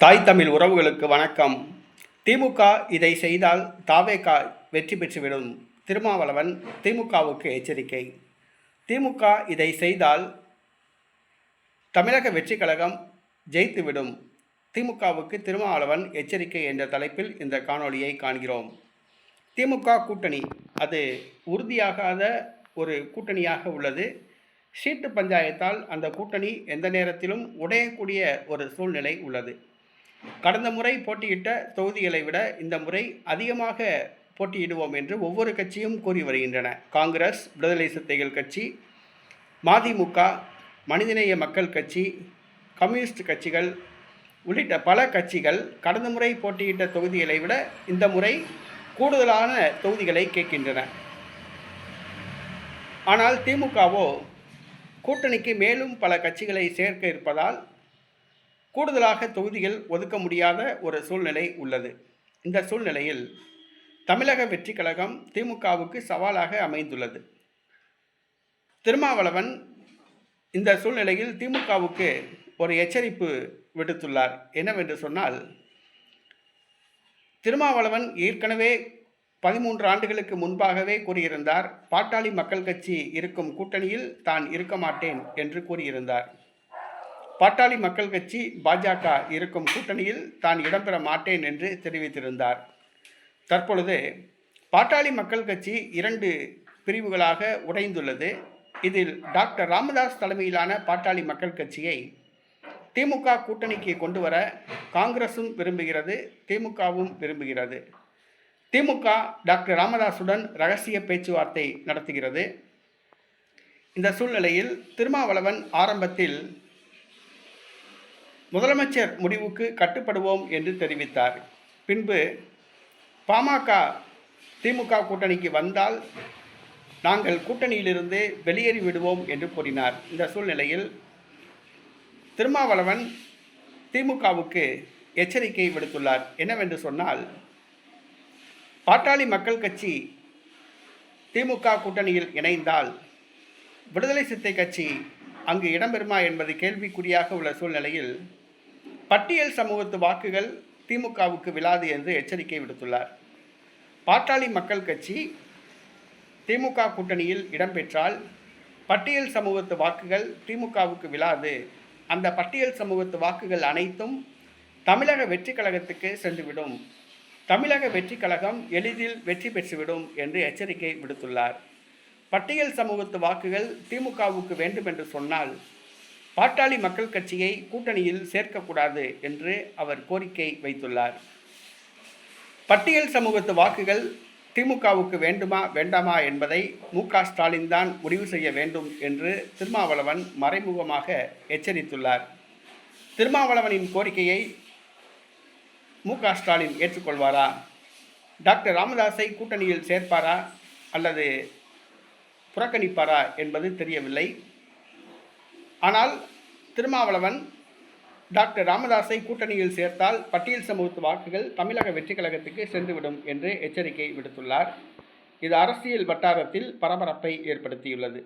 தாய் தமிழ் உறவுகளுக்கு வணக்கம். திமுக இதை செய்தால் தாவேகா வெற்றி பெற்றுவிடும். திருமாவளவன் திமுகவுக்கு எச்சரிக்கை. திமுக இதை செய்தால் தமிழக வெற்றி கழகம் ஜெயித்துவிடும். திமுகவுக்கு திருமாவளவன் எச்சரிக்கை என்ற தலைப்பில் இந்த காணொளியை காண்கிறோம். திமுக கூட்டணி அது உறுதியாகாத ஒரு கூட்டணியாக உள்ளது. சீட்டு பஞ்சாயத்தால் அந்த கூட்டணி எந்த நேரத்திலும் உடையக்கூடிய ஒரு சூழ்நிலை உள்ளது. கடந்த முறை போட்டியிட்ட தொகுதிகளை விட இந்த முறை அதிகமாக போட்டியிடுவோம் என்று ஒவ்வொரு கட்சியும் கூறி வருகின்றன. காங்கிரஸ் விடுதலை சிறுத்தைகள் கட்சி மதிமுக மனிதநேய மக்கள் கட்சி கம்யூனிஸ்ட் கட்சிகள் உள்ளிட்ட பல கட்சிகள் கடந்த முறை போட்டியிட்ட தொகுதிகளை விட இந்த முறை கூடுதலான தொகுதிகளை கேட்கின்றன. ஆனால் திமுகவோ கூட்டணிக்கு மேலும் பல கட்சிகளை சேர்க்க இருப்பதால் கூடுதலாக தொகுதிகள் ஒதுக்க முடியாத ஒரு சூழ்நிலை உள்ளது. இந்த சூழ்நிலையில் தமிழக வெற்றி கழகம் திமுகவுக்கு சவாலாக அமைந்துள்ளது. திருமாவளவன் இந்த சூழ்நிலையில் திமுகவுக்கு ஒரு எச்சரிப்பு விடுத்துள்ளார். என்னவென்று சொன்னால் திருமாவளவன் ஏற்கனவே பதிமூன்று ஆண்டுகளுக்கு முன்பாகவே கூறியிருந்தார் பாட்டாளி மக்கள் கட்சி இருக்கும் கூட்டணியில் தான் இருக்க மாட்டேன் என்று கூறியிருந்தார். பாட்டாளி மக்கள் கட்சி பாஜக இருக்கும் கூட்டணியில் தான் இடம்பெற மாட்டேன் என்று தெரிவித்திருந்தார். தற்பொழுது பாட்டாளி மக்கள் கட்சி இரண்டு பிரிவுகளாக உடைந்துள்ளது. இதில் டாக்டர் ராமதாஸ் தலைமையிலான பாட்டாளி மக்கள் கட்சியை திமுக கூட்டணிக்கு கொண்டு வர காங்கிரஸும் விரும்புகிறது திமுகவும் விரும்புகிறது. திமுக டாக்டர் ராமதாசுடன் ரகசிய பேச்சுவார்த்தை நடத்துகிறது. இந்த சூழ்நிலையில் திருமாவளவன் ஆரம்பத்தில் முதலமைச்சர் முடிவுக்கு கட்டுப்படுவோம் என்று தெரிவித்தார். பின்பு பாமக திமுக கூட்டணிக்கு வந்தால் நாங்கள் கூட்டணியிலிருந்து வெளியேறி விடுவோம் என்று கூறினார். இந்த சூழ்நிலையில் திருமாவளவன் திமுகவுக்கு எச்சரிக்கை விடுத்துள்ளார். என்னவென்று சொன்னால் பாட்டாளி மக்கள் கட்சி திமுக கூட்டணியில் இணைந்தால் விடுதலை சித்தை கட்சி அங்கு இடம்பெறுமா என்பது கேள்விக்குறியாக உள்ள சூழ்நிலையில் பட்டியல் சமூகத்து வாக்குகள் திமுகவுக்கு விழாது என்று எச்சரிக்கை விடுத்துள்ளார். பாட்டாளி மக்கள் கட்சி திமுக கூட்டணியில் இடம்பெற்றால் பட்டியல் சமூகத்து வாக்குகள் திமுகவுக்கு விழாது. அந்த பட்டியல் சமூகத்து வாக்குகள் அனைத்தும் தமிழக வெற்றி கழகத்துக்கு சென்றுவிடும். தமிழக வெற்றி கழகம் எளிதில் வெற்றி பெற்றுவிடும் என்று எச்சரிக்கை விடுத்துள்ளார். பட்டியல் சமூகத்து வாக்குகள் திமுகவுக்கு வேண்டும் என்று சொன்னால் பாட்டாளி மக்கள் கட்சியை கூட்டணியில் சேர்க்கக்கூடாது என்று அவர் கோரிக்கை வைத்துள்ளார். பட்டியல் சமூகத்து வாக்குகள் திமுகவுக்கு வேண்டுமா வேண்டாமா என்பதை மு க ஸ்டாலின் தான் முடிவு செய்ய வேண்டும் என்று திருமாவளவன் மறைமுகமாக எச்சரித்துள்ளார். திருமாவளவனின் கோரிக்கையை மு க ஸ்டாலின் ஏற்றுக்கொள்வாரா? டாக்டர் ராமதாஸை கூட்டணியில் சேர்ப்பாரா? அல்லது புறக்கணிப்பாரா என்பது தெரியவில்லை. ஆனால் திருமாவளவன் டாக்டர் ராமதாஸை கூட்டணியில் சேர்த்தால் பட்டியல் சமூகத்து வாக்குகள் தமிழக வெற்றி கழகத்துக்கு சென்றுவிடும் என்று எச்சரிக்கை விடுத்துள்ளார். இது அரசியல் வட்டாரத்தில் பரபரப்பை ஏற்படுத்தியுள்ளது.